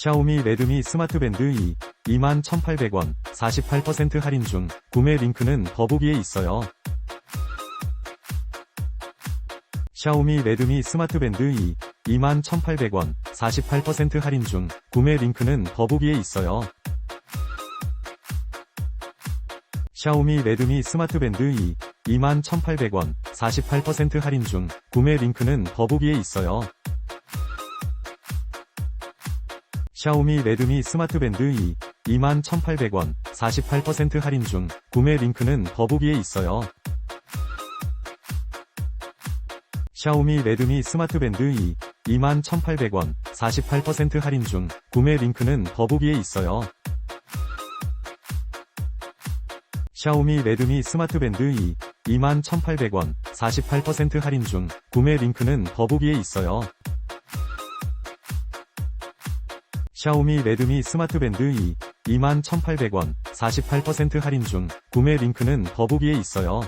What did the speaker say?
샤오미 레드미 스마트밴드 2 21,800원 48% 할인 중 구매 링크는 더보기에 있어요. 샤오미 레드미 스마트밴드 2 21,800원 48% 할인 중 구매 링크는 더보기에 있어요. 샤오미 레드미 스마트밴드 2 21,800원 48% 할인 중 구매 링크는 더보기에 있어요. 샤오미 레드미 스마트밴드 2 21,800원 48% 할인 중 구매 링크는 더보기에 있어요. 샤오미 레드미 스마트밴드 2 21,800원 48% 할인 중 구매 링크는 더보기에 있어요. 샤오미 레드미 스마트밴드 2 21,800원 48% 할인 중 구매 링크는 더보기에 있어요. 샤오미 레드미 스마트밴드 2 21,800원 48% 할인 중 구매 링크는 더보기에 있어요.